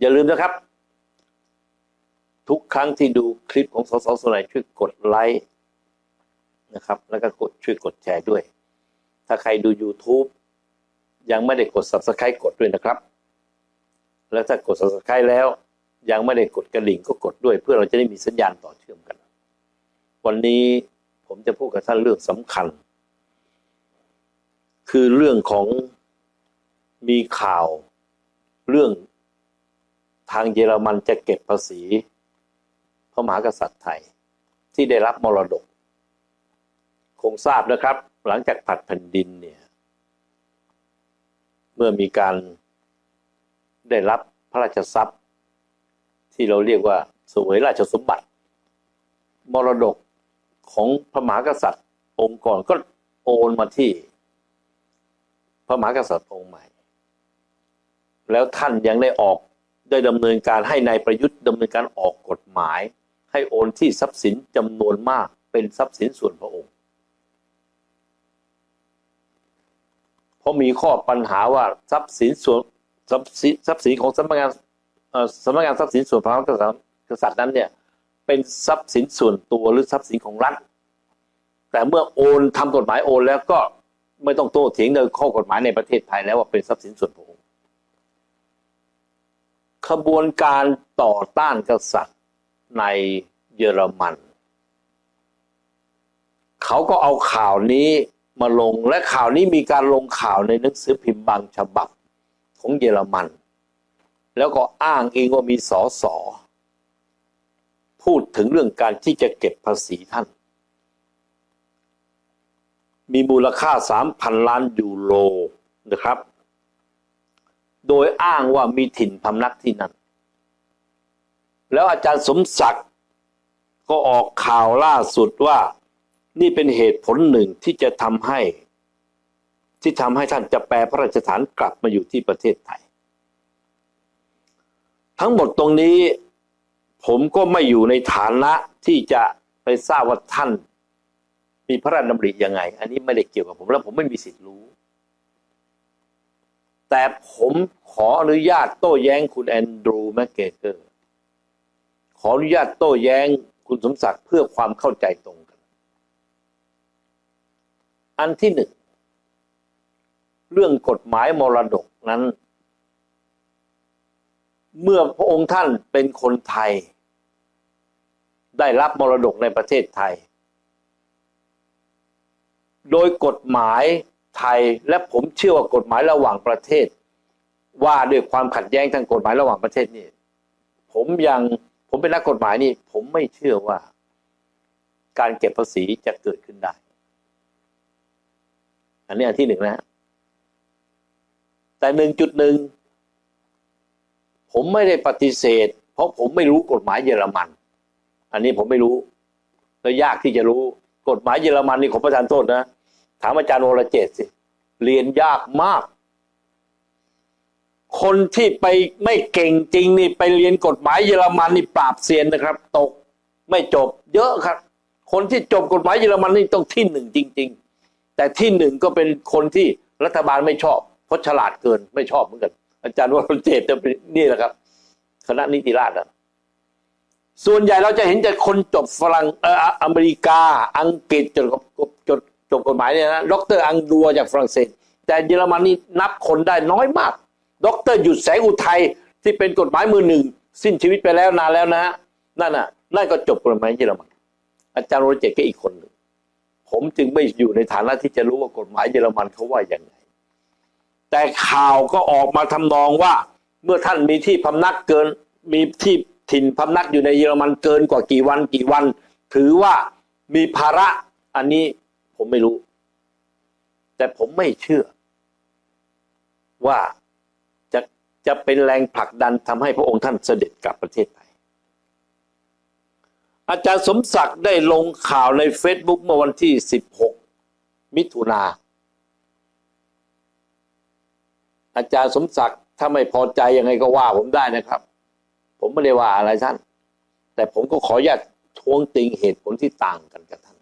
อย่าลืมนะครับ ทุกครั้งที่ดูคลิปของสสสนายช่วยกดไลค์นะครับ แล้วก็กดช่วยกดแชร์ด้วย ถ้าใครดู YouTube ยังไม่ได้กด Subscribe กดด้วยนะครับ แล้วถ้ากด Subscribe แล้ว ยังไม่ได้กดกระดิ่งก็กดด้วย เพื่อเราจะได้มีสัญญาณต่อเชื่อมกัน วันนี้ผมจะพูดกับท่านเรื่องสำคัญ คือเรื่องของมีข่าวเรื่อง ทางเยอรมันจะเก็บภาษีพระมหากษัตริย์ไทยที่ได้รับมรดก คงทราบนะครับ หลังจากผัดแผ่นดินเนี่ย เมื่อมีการได้รับพระราชทรัพย์ ที่เราเรียกว่าสวยราชสมบัติ มรดกของพระมหากษัตริย์องค์ก่อนก็โอนมาที่ พระมหากษัตริย์องค์ใหม่ แล้วท่านยังได้ออก ได้ดำเนินการให้ในายประยุทธ์ดำเนินการออกกฎหมาย ให้โอนที่ทรัพย์สินจำนวนมากเป็นทรัพย์สินส่วนพระองค์ เพราะมีข้อปัญหาว่าทรัพย์สินส่วนทรัพย์สินทรัพย์สินของสำนักงานสำนักงานทรัพย์สินส่วนพระมหากษัตริย์นั้นเนี่ยเป็นทรัพย์สินส่วนตัวหรือทรัพย์สินของรัฐแต่เมื่อโอนทำกฎหมายโอนแล้วก็ไม่ต้องโต้เถียงในข้อกฎหมายในประเทศไทยแล้วว่าเป็นทรัพย์สินส่วนพระองค์ ขบวนการต่อต้านกษัตริย์ในเยอรมัน เขาก็เอาข่าวนี้มาลงและข่าวนี้มีการลงข่าวในหนังสือพิมพ์บางฉบับของเยอรมัน แล้วก็อ้างเองว่ามีสอสอพูดถึงเรื่องการที่จะเก็บภาษีท่าน มีมูลค่า 3,000 ล้านยูโรนะครับ โดยอ้างว่ามีถิ่นพำนักที่นั่น แล้วอาจารย์สมศักดิ์ก็ออกข่าวล่าสุดว่านี่เป็นเหตุผลหนึ่งที่จะทำให้ ที่ทำให้ท่านจะแปลพระราชฐานกลับมาอยู่ที่ประเทศไทย ทั้งหมดตรงนี้ผมก็ไม่อยู่ในฐานะที่จะไปทราบว่าท่าน มีพระราชดำริยังไง อันนี้ไม่ได้เกี่ยวกับผม แล้วผมไม่มีสิทธิ์รู้ แต่ผมขออนุญาตโต้แย้งคุณแอนดรูว์แมกเกเกอร์ ขออนุญาตโต้แย้งคุณสมศักดิ์เพื่อความเข้าใจตรงกัน อันที่หนึ่ง เรื่องกฎหมายมรดกนั้น เมื่อพระองค์ท่านเป็นคนไทย ได้รับมรดกในประเทศไทย โดยกฎหมาย ไทย และผมเชื่อว่ากฎหมายระหว่างประเทศ ว่าด้วยความขัดแย้งทางกฎหมายระหว่างประเทศนี่ผมยังผมเป็นนักกฎหมายนี่ ผมไม่เชื่อว่า การเก็บภาษีจะเกิดขึ้นได้ อันนี้อันที่หนึ่งนะ แต่หนึ่งจุดหนึ่งผมไม่ได้ปฏิเสธ เพราะผมไม่รู้กฎหมายเยอรมัน อันนี้ผมไม่รู้ และยากที่จะรู้ กฎหมายเยอรมันนี่ของประธานโทษนะ ถามอาจารย์วรเจตสิ เรียนยากมาก คนที่ไปไม่เก่งจริงนี่ไปเรียนกฎหมายเยอรมันนี่ปราบเซียนนะครับ ตกไม่จบ เยอะครับ คนที่จบกฎหมายเยอรมันนี่ต้องที่หนึ่งจริง ๆ แต่ที่หนึ่งก็เป็นคนที่รัฐบาลไม่ชอบเพราะฉลาดเกินไม่ชอบเหมือนกัน อาจารย์วรเจตน์จะเป็นนี่แหละครับ คณะนิติราษฎร์นะส่วนใหญ่เราจะเห็นแต่คนจบฝรั่งเอออเมริกา อังกฤษจบจบ จบกฎหมายเนี่ยนะด็อกเตอร์อังดัวจากฝรั่งเศส แต่เยอรมันนี่นับคนได้น้อยมากด็อกเตอร์หยุดแสงอุทัยที่เป็นกฎหมายมือหนึ่ง สิ้นชีวิตไปแล้วนานแล้วนะนั่นน่ะนั่นก็จบกฎหมายเยอรมัน อาจารย์โรเจตก็อีกคนหนึ่งผมจึงไม่อยู่ในฐานะที่จะรู้ว่ากฎหมายเยอรมันเขาว่าอย่างไงแต่ข่าวก็ออกมาทำนองว่า เมื่อท่านมีที่พำนักเกินมีที่ถิ่นพำนักอยู่ในเยอรมันเกินกว่ากี่วันกี่วัน ถือว่ามีภาระอันนี้ ผมไม่รู้ แต่ผมไม่เชื่อ ว่าจะจะเป็นแรงผลักดันทำให้พระองค์ท่านเสด็จกลับประเทศไทย อาจารย์สมศักดิ์ได้ลงข่าวในเฟซบุ๊กเมื่อวันที่ 16 มิถุนาอาจารย์สมศักดิ์ถ้าไม่พอใจยังไงก็ว่าผมได้นะครับ ผมไม่ได้ว่าอะไรท่าน แต่ผมก็ขออนุญาตทวงติงเหตุผลที่ต่างกันกับท่าน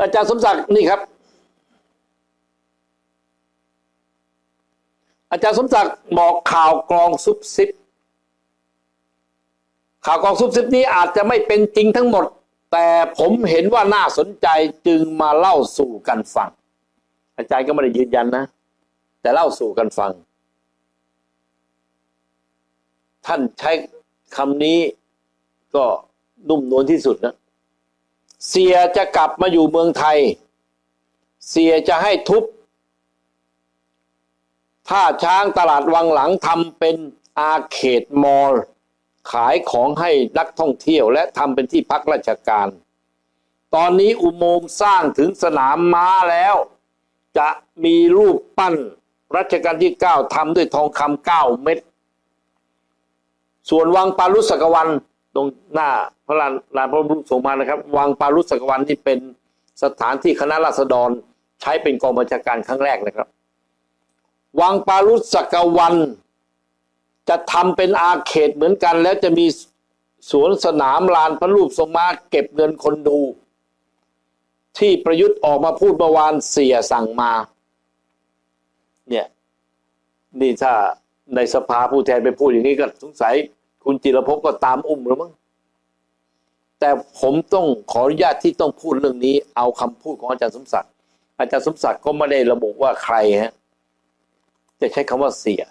อาจารย์สมศักดิ์นี่ครับ อาจารย์สมศักดิ์บอกข่าวกรองซุบซิบข่าวกรองซุบซิบนี้อาจจะไม่เป็นจริงทั้งหมด แต่ผมเห็นว่าน่าสนใจจึงมาเล่าสู่กันฟัง อาจารย์ก็ไม่ได้ยืนยันนะ แต่เล่าสู่กันฟัง ท่านใช้คำนี้ก็นุ่มนวลที่สุดนะ เสียจะกลับมาอยู่เมืองไทย เสียจะให้ทุบท่าช้างตลาดวังหลังทำเป็นอาเขตมอลล์ขายของให้นักท่องเที่ยวและทำเป็นที่พักราชการ ตอนนี้อุโมงค์สร้างถึงสนามม้าแล้ว จะมีรูปปั้นรัชกาลที่ 9ทำด้วยทองคำเก้าเม็ด ส่วนวังปารุสกวัน ตรงหน้าพระลานลานพระบรมรูปทรงมานะครับ วังปารุสกวันนี่เป็นสถานที่คณะราษฎรใช้เป็นกองบัญชาการครั้งแรกนะครับ วังปารุสกวันจะทำเป็นอาเขตเหมือนกัน แล้วจะมีสวนสนามลานพระรูปทรงมาเก็บเงินคนดู ที่ประยุทธ์ออกมาพูดเมื่อวานเสียสั่งมา เนี่ย นี่ถ้าในสภาผู้แทนไปพูดอย่างนี้ก็สงสัย คุณจิรภพก็ตามอุ้มหรือมั้งแต่ผมต้องขออนุญาตที่ต้องพูดเรื่องนี้ เอาคำพูดของอาจารย์สมศักดิ์อาจารย์สมศักดิ์ก็ไม่ได้ระบุว่าใครฮะจะใช้คำว่าเสีย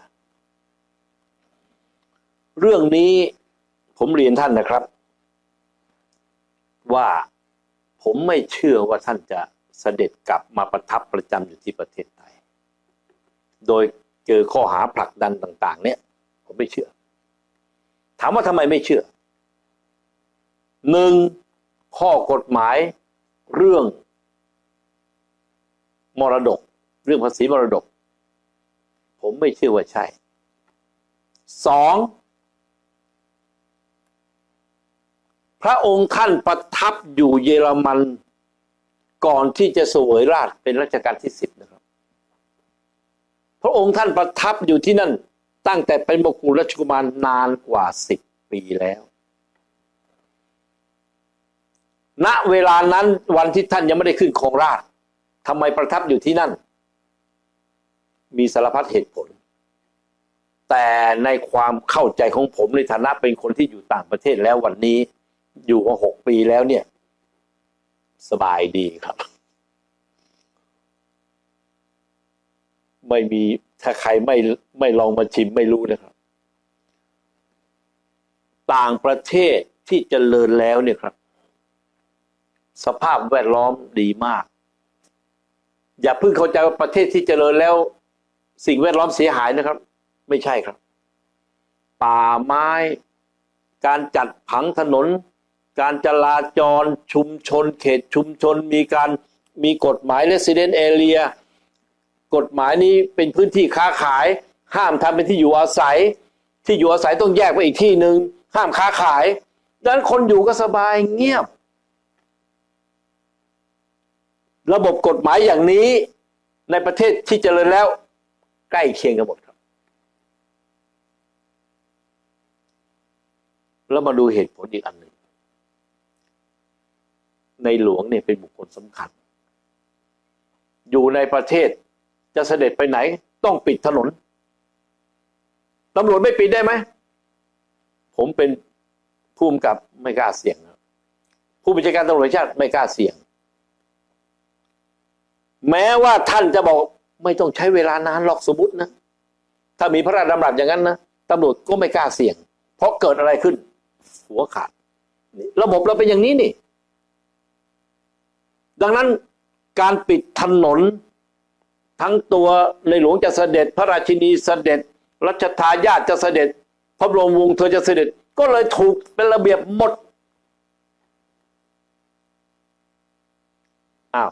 เรื่องนี้ผมเรียนท่านนะครับ ว่าผมไม่เชื่อว่าท่านจะเสด็จกลับมาประทับประจำอยู่ที่ประเทศไทย โดยเจอข้อหาผลักดันต่าง ๆ เนี่ย ผมไม่เชื่อ ถามว่าทำไมไม่เชื่อหนึ่งข้อกฎหมายเรื่อง มรดก เรื่องภาษีมรดก ผมไม่เชื่อว่าใช่สองพระองค์ท่านประทับอยู่เยอรมันก่อนที่จะเสวยราชเป็นรัชกาลที่สิบนะครับ พระองค์ท่านประทับอยู่ที่นั่น ตั้งแต่เป็นมกุฎราชกุมารนานกว่าสิบปีแล้ว ณเวลานั้นวันที่ท่านยังไม่ได้ขึ้นครองราชทำไมประทับอยู่ที่นั่น มีสารพัดเหตุผล แต่ในความเข้าใจของผมในฐานะเป็นคนที่อยู่ต่างประเทศแล้ววันนี้อยู่มาหกปีแล้วเนี่ย สบายดีครับ ไม่มี ถ้าใครไม่ไม่ลองมาชิมไม่รู้นะครับ ต่างประเทศที่เจริญแล้วเนี่ยครับ สภาพแวดล้อมดีมาก อย่าเพิ่งเข้าใจว่าประเทศที่เจริญแล้ว สิ่งแวดล้อมเสียหายนะครับ ไม่ใช่ครับ ป่าไม้ การจัดผังถนน การจราจรชุมชน เขตชุมชน มีการมีกฎหมาย resident area กฎหมายนี้เป็นพื้นที่ค้าขาย ห้ามทำเป็นที่อยู่อาศัย ที่อยู่อาศัยต้องแยกไปอีกที่หนึ่งห้ามค้าขายดังนั้นคนอยู่ก็สบายเงียบ ระบบกฎหมายอย่างนี้ในประเทศที่เจริญแล้ว ใกล้เคียงกันหมดครับ แล้วมาดูเหตุผลอีกอันหนึ่ง ในหลวงเนี่ยเป็นบุคคลสำคัญ อยู่ในประเทศ จะเสด็จไปไหน ต้องปิดถนนตำรวจไม่ปิดได้ไหม ผมเป็นผู้กำกับไม่กล้าเสี่ยงผู้บัญชาการตำรวจชาติไม่กล้าเสี่ยง แม้ว่าท่านจะบอกไม่ต้องใช้เวลานานหรอกสมมตินะ ถ้ามีพระราชดำรัสอย่างนั้นนะตำรวจก็ไม่กล้าเสี่ยง เพราะเกิดอะไรขึ้น หัวขาด ระบบเราเป็นอย่างนี้นี่ ดังนั้นการปิดถนน ทั้งตัวในหลวงจะเสด็จ พระราชินีเสด็จ รัชทายาทจะเสด็จ พระบรมวงศ์เธอจะเสด็จ ก็เลยถูกเป็นระเบียบหมดอ้าว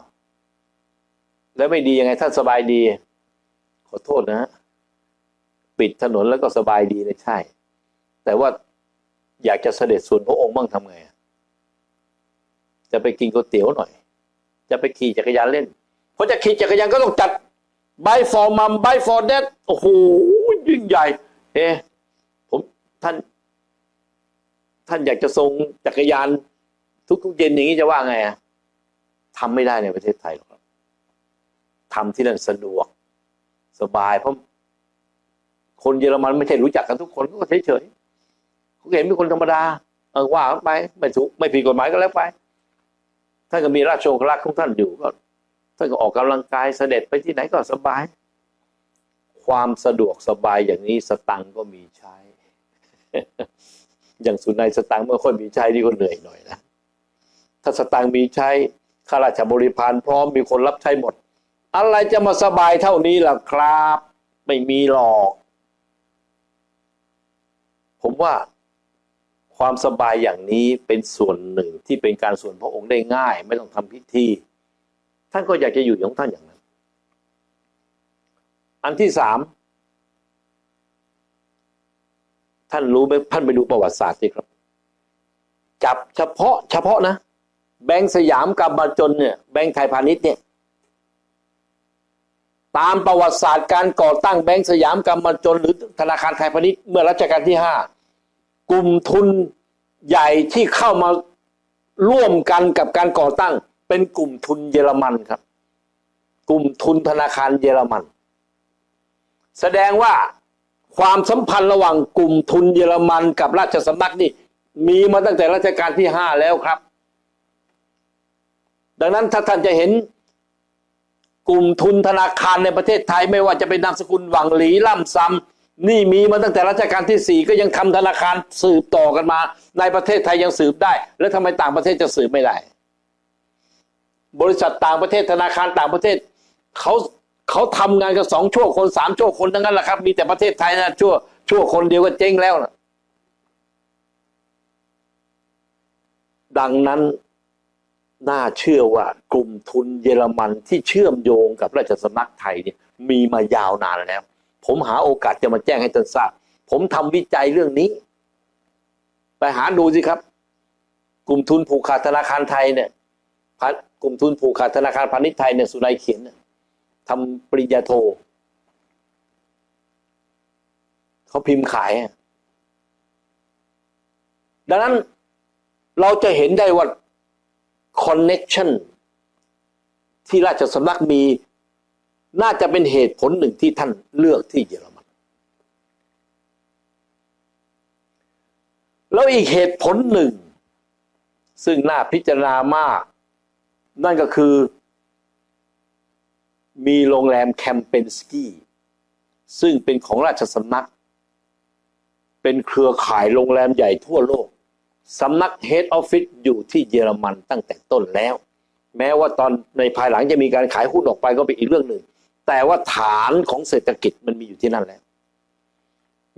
แล้วไม่ดียังไงท่านสบายดี ขอโทษนะฮะปิดถนนแล้วก็สบายดีเลยใช่ แต่ว่าอยากจะเสด็จส่วนพระองค์บ้างทำไงจะไปกินก๋วยเตี๋ยวหน่อย จะไปขี่จักรยานเล่นเพราะจะขี่จักรยานก็ต้องจัด บายฟอร์มัมบายฟอร์เดดโอ้โหยิ่งใหญ่เฮ้ผมท่าน ท่านอยากจะทรงจักรยาน ทุกๆเย็นอย่างนี้จะว่าไงอะทำไม่ได้ในประเทศไทยหรอกทำที่นั่นสะดวก สบายเพราะคนเยอรมันไม่ใช่รู้จักกันทุกคนเขาก็เฉยๆเขาเห็นเป็นคนธรรมดา เออว่าเขาไปไม่ถูกไม่ผิดกฎหมายก็แล้วไปท่านก็มีราชโองครักษ์ของท่านอยู่ก็ ท่านก็ออกกำลังกายเสด็จไปที่ไหนก็สบาย ความสะดวกสบายอย่างนี้สตังก็มีใช้ อย่างสุนัยสตังเมื่อค่อยมีใช้ที่ก็เหนื่อยหน่อยนะ ถ้าสตังมีใช้ข้าราชบริพารพร้อมมีคนรับใช้หมด อะไรจะมาสบายเท่านี้ล่ะครับ ไม่มีหรอก ผมว่าความสบายอย่างนี้เป็นส่วนหนึ่งที่เป็นการส่วนพระองค์ได้ง่าย ไม่ต้องทำพิธี ท่านก็อยากจะอยู่ของท่านอย่างนั้น อันที่สามท่านรู้ไหมท่านไปดูประวัติศาสตร์สิครับ จับเฉพาะเฉพาะนะ แบงก์สยามกำมจนเนี่ยแบงก์ไทยพาณิชย์เนี่ยตามประวัติศาสตร์การก่อตั้งแบงก์สยามกำมจนหรือธนาคารไทยพาณิชย์เมื่อรัชกาลที่ห้ากลุ่มทุนใหญ่ที่เข้ามาร่วมกันกับการก่อตั้ง เป็นกลุ่มทุนเยอรมันครับ กลุ่มทุนธนาคารเยอรมัน แสดงว่าความสัมพันธ์ระหว่างกลุ่มทุนเยอรมันกับราชสำนักนี่มีมาตั้งแต่รัชกาลที่ห้าแล้วครับ ดังนั้นถ้าท่านจะเห็นกลุ่มทุนธนาคารในประเทศไทยไม่ว่าจะเป็นนามสกุลหวังหลีล่ำซำนี่มีมาตั้งแต่รัชกาลที่สี่ก็ยังทำธนาคารสืบต่อกันมา ในประเทศไทยยังสืบได้ แล้วทำไมต่างประเทศจะสืบไม่ได้ บริษัทต่างประเทศธนาคารต่างประเทศเขาเขาทำงานกันสองชั่วคนสามชั่วคนทั้งนั้นแหละครับ มีแต่ประเทศไทยนะชั่วชั่วคนเดียวก็เจ๊งแล้วนะดังนั้นน่าเชื่อว่ากลุ่มทุนเยอรมันที่เชื่อมโยงกับราชสำนักไทยเนี่ยมีมายาวนานแล้ว ผมหาโอกาสจะมาแจ้งให้ท่านทราบ ผมทำวิจัยเรื่องนี้ ไปหาดูสิครับ กลุ่มทุนผูกขาดธนาคารไทยเนี่ย กลุ่มทุนผูกขาดธนาคารพาณิชย์ไทยเนี่ยสุนัยเขียนทำปริญญาโทเขาพิมพ์ขาย ดังนั้นเราจะเห็นได้ว่า connection ที่ราชสำนักมีน่าจะเป็นเหตุผลหนึ่งที่ท่านเลือกที่เยอรมัน แล้วอีกเหตุผลหนึ่ง ซึ่งน่าพิจารณามาก นั่นก็คือ มีโรงแรมแคมเปนสกี้ซึ่งเป็นของราชสำนัก เป็นเครือข่ายโรงแรมใหญ่ทั่วโลกสำนักเฮดออฟฟิศอยู่ที่เยอรมันตั้งแต่ต้นแล้ว แม้ว่าตอนในภายหลังจะมีการขายหุ้นออกไปก็เป็นอีกเรื่องหนึ่ง แต่ว่าฐานของเศรษฐกิจมันมีอยู่ที่นั่นแล้ว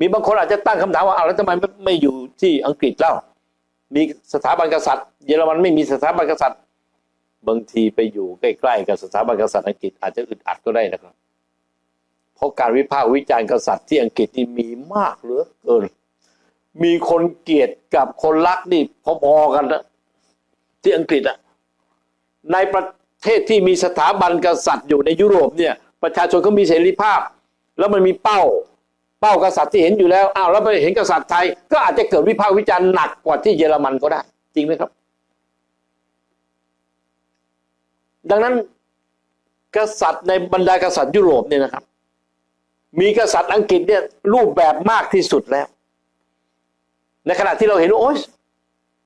มีบางคนอาจจะตั้งคำถามว่าเอาแล้วทำไมไม่ไม่อยู่ที่อังกฤษเล่า มีสถาบันกษัตริย์ เยอรมันไม่มีสถาบันกษัตริย์ บางทีไปอยู่ใกล้ๆกับสถาบันกษัตริย์อังกฤษอาจจะอึดอัดก็ได้นะครับ เพราะการวิพากษ์วิจารณ์กษัตริย์ที่อังกฤษนี่มีมากเหลือเกิน มีคนเกลียดกับคนรักนี่พอๆกันนะที่อังกฤษอะในประเทศที่มีสถาบันกษัตริย์อยู่ในยุโรปเนี่ย ประชาชนเขามีเสรีภาพ แล้วมันมีเป้า เป้ากษัตริย์ที่เห็นอยู่แล้วอ้าวแล้วไปเห็นกษัตริย์ไทย ก็อาจจะเกิดวิพากษ์วิจารณ์หนักกว่าที่เยอรมันก็ได้ จริงไหมครับ ดังนั้นกษัตริย์ในบรรดากษัตริย์ยุโรปเนี่ยนะครับ มีกษัตริย์อังกฤษเนี่ยรูปแบบมากที่สุดแล้ว ในขณะที่เราเห็นว่าโอ๊ย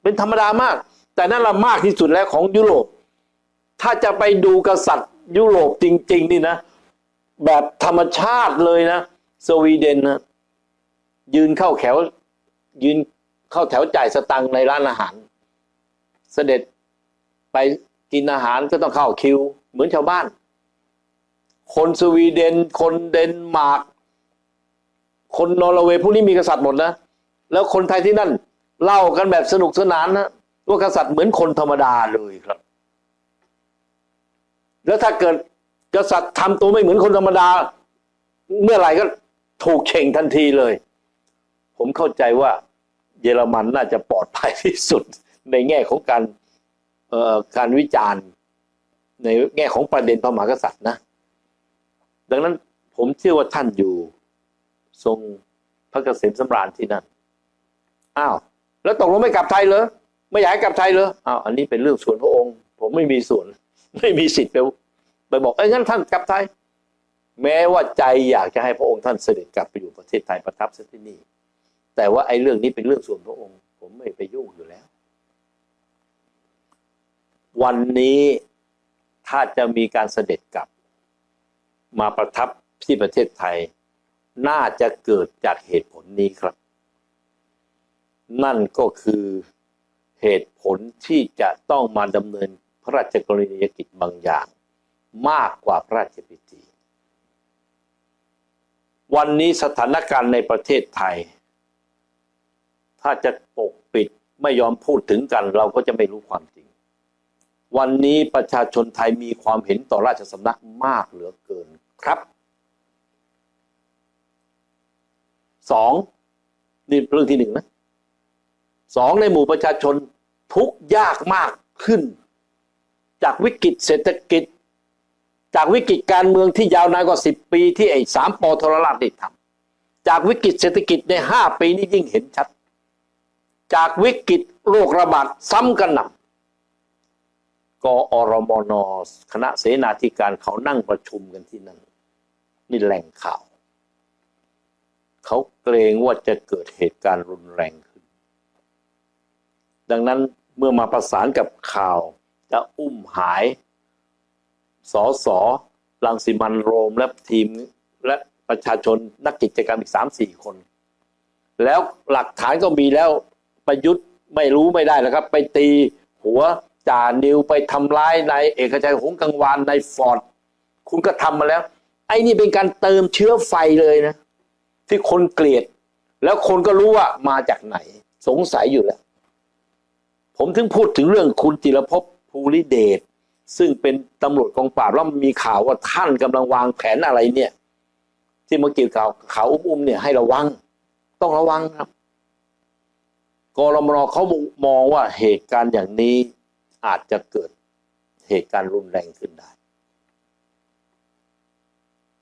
เป็นธรรมดามาก แต่นั่นละมากที่สุดแล้วของยุโรป ถ้าจะไปดูกษัตริย์ยุโรปจริง ๆ นี่นะ แบบธรรมชาติเลยนะ สวีเดนนะยืนเข้าแถว ยืนเข้าแถวจ่ายสตังค์ในร้านอาหาร เสด็จไป กินอาหารก็ต้องเข้าคิว เหมือนชาวบ้าน คนสวีเดน คนเดนมาร์กคนนอร์เวย์พวกนี้มีกษัตริย์หมดนะแล้วคนไทยที่นั่น เล่ากันแบบสนุกสนานนะว่ากษัตริย์เหมือนคนธรรมดาเลยครับ แล้วถ้าเกิดกษัตริย์ทำตัวไม่เหมือนคนธรรมดา เมื่อไหร่ก็ถูกเข่งทันทีเลย ผมเข้าใจว่า เยอรมันน่าจะปลอดภัยที่สุดในแง่ของการ การวิจารณ์ในแง่ของประเด็นพระมหากษัตริย์นะ ดังนั้นผมเชื่อว่าท่านอยู่ทรงพระเกษมสำราญที่นั่น อ้าว แล้วตกลงไม่กลับไทยเหรอ ไม่อยากกลับไทยเหรอ อ้าว อันนี้เป็นเรื่องส่วนพระองค์ ผมไม่มีส่วน ไม่มีสิทธิ์ไปไปบอก เอ้ยงั้นท่านกลับไทย แม้ว่าใจอยากจะให้พระองค์ท่านเสด็จกลับไปอยู่ประเทศไทยประทับที่นี่ แต่ว่าไอ้เรื่องนี้เป็นเรื่องส่วนพระองค์ ผมไม่ไปยุ่งอยู่แล้ว วันนี้ถ้าจะมีการเสด็จกลับ มาประทับที่ประเทศไทย น่าจะเกิดจากเหตุผลนี้ครับ นั่นก็คือเหตุผลที่จะต้องมาดำเนินพระราชกรณียกิจบางอย่าง มากกว่าพระราชพิธี วันนี้สถานการณ์ในประเทศไทย ถ้าจะปกปิดไม่ยอมพูดถึงกันเราก็จะไม่รู้ความจริง วันนี้ประชาชนไทยมีความเห็นต่อราชสำนักมากเหลือเกินครับสองนี่เรื่องที่หนึ่งนะสองในหมู่ประชาชนทุกยากมากขึ้น จากวิกฤตเศรษฐกิจ จากวิกฤตการเมืองที่ยาวนานกว่าสิบปีที่ไอ้สามปอทรราชได้ทำจากวิกฤตเศรษฐกิจในห้าปีนี้ยิ่งเห็นชัด จากวิกฤตโรคระบาดซ้ำกันหนัก กอรมนคณะเสนาธิการเขานั่งประชุมกันที่นั่นนี่แหล่งข่าว เขาเกรงว่าจะเกิดเหตุการณ์รุนแรงขึ้น ดังนั้นเมื่อมาประสานกับข่าว จะอุ้มหายสอสอลังสิมันโรมและทีมและประชาชนนักกิจกรรมอีกสามสี่คน แล้วหลักฐานก็มีแล้วประยุทธ์ไม่รู้ไม่ได้แล้วครับ ไปตีหัว จ่านิวไปทำร้ายในายเอกชัยหงกังวานในฟอร์ดคุณก็ทำมาแล้ว ไอ้นี่เป็นการเติมเชื้อไฟเลยนะ ที่คนเกลียด แล้วคนก็รู้ว่ามาจากไหน สงสัยอยู่แล้ว ผมถึงพูดถึงเรื่องคุณจิรภพภูริเดชซึ่งเป็นตำรวจกองปราบแล้วมีข่าวว่าท่านกำลังวางแผนอะไรเนี่ย ที่เมื่อกี้ข่าวข่าวอุ้มๆเนี่ยให้ระวัง ต้องระวังครับกรมนเขามองว่าเหตุการณ์อย่างนี้ อาจจะเกิดเหตุการณ์รุนแรงขึ้นได้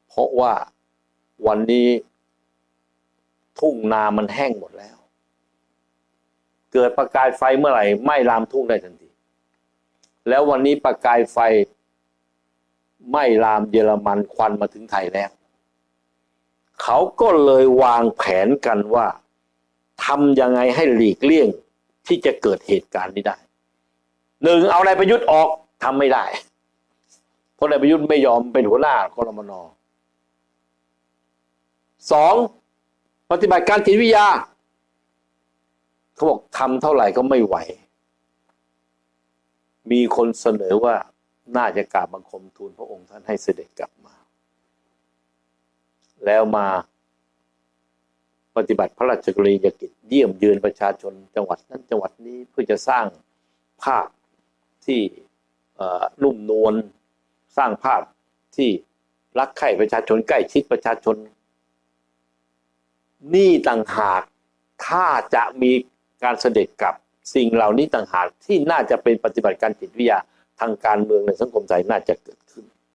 เพราะว่าวันนี้ทุ่งนามันแห้งหมดแล้ว เกิดประกายไฟเมื่อไหร่ไหม้ลามทุ่งได้ทันที แล้ววันนี้ประกายไฟไหม้ลามเยอรมันควันมาถึงไทยแล้ว เขาก็เลยวางแผนกันว่าทำยังไงให้หลีกเลี่ยงที่จะเกิดเหตุการณ์นี้ได้ หนึ่งเอานายประยุทธ์ออกทำไม่ได้ เพราะนายประยุทธ์ไม่ยอมเป็นหัวหน้ากรมนสองปฏิบัติการจิตวิทยาเขาบอกทำเท่าไหร่ก็ไม่ไหว มีคนเสนอว่าน่าจะกราบบังคมทูลพระองค์ท่านให้เสด็จกลับมา แล้วมาปฏิบัติพระราชกรณียกิจเยี่ยมเยือนประชาชนจังหวัดนั้นจังหวัดนี้เพื่อจะสร้างภาพ ที่ลุ่มนวลสร้างภาพที่รักใคร่ประชาชนใกล้ชิดประชาชน นี่ต่างหากถ้าจะมีการเสด็จกลับสิ่งเหล่านี้ต่างหากที่น่าจะเป็นปฏิบัติการจิตวิทยาทางการเมืองในสังคมไทยน่าจะเกิดขึ้น